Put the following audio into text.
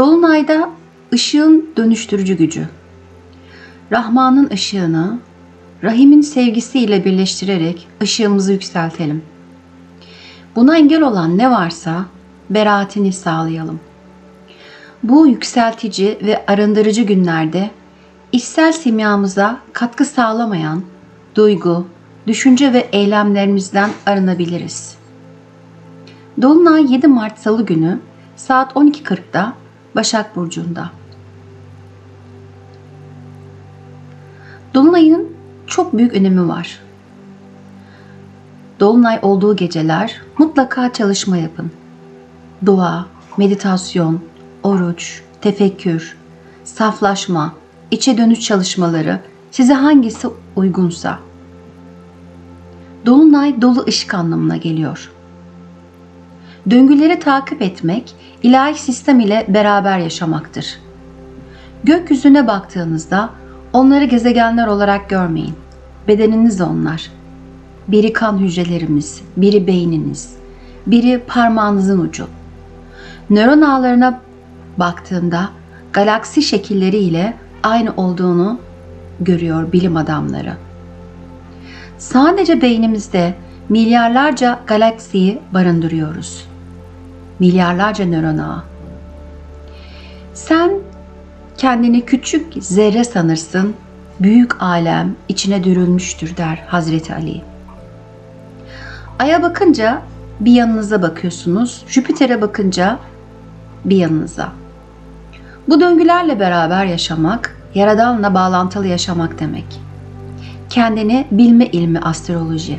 Dolunayda ışığın dönüştürücü gücü. Rahman'ın ışığını Rahim'in sevgisiyle birleştirerek ışığımızı yükseltelim. Buna engel olan ne varsa beraatini sağlayalım. Bu yükseltici ve arındırıcı günlerde içsel simyamıza katkı sağlamayan duygu, düşünce ve eylemlerimizden arınabiliriz. Dolunay 7 Mart Salı günü saat 12.40'da Başak Burcu'nda. Dolunay'ın çok büyük önemi var. Dolunay olduğu geceler mutlaka çalışma yapın. Dua, meditasyon, oruç, tefekkür, saflaşma, içe dönüş çalışmaları size hangisi uygunsa. Dolunay dolu ışık anlamına geliyor. Döngüleri takip etmek, ilahi sistem ile beraber yaşamaktır. Gökyüzüne baktığınızda onları gezegenler olarak görmeyin. Bedeniniz onlar. Biri kan hücrelerimiz, biri beyniniz, biri parmağınızın ucu. Nöron ağlarına baktığında galaksi şekilleri ile aynı olduğunu görüyor bilim adamları. Sadece beynimizde milyarlarca galaksiyi barındırıyoruz. Milyarlarca nöron ağı. Sen kendini küçük zerre sanırsın, büyük alem içine dürülmüştür der Hazreti Ali. Ay'a bakınca bir yanınıza bakıyorsunuz, Jüpiter'e bakınca bir yanınıza. Bu döngülerle beraber yaşamak, Yaradan'la bağlantılı yaşamak demek. Kendini bilme ilmi astroloji.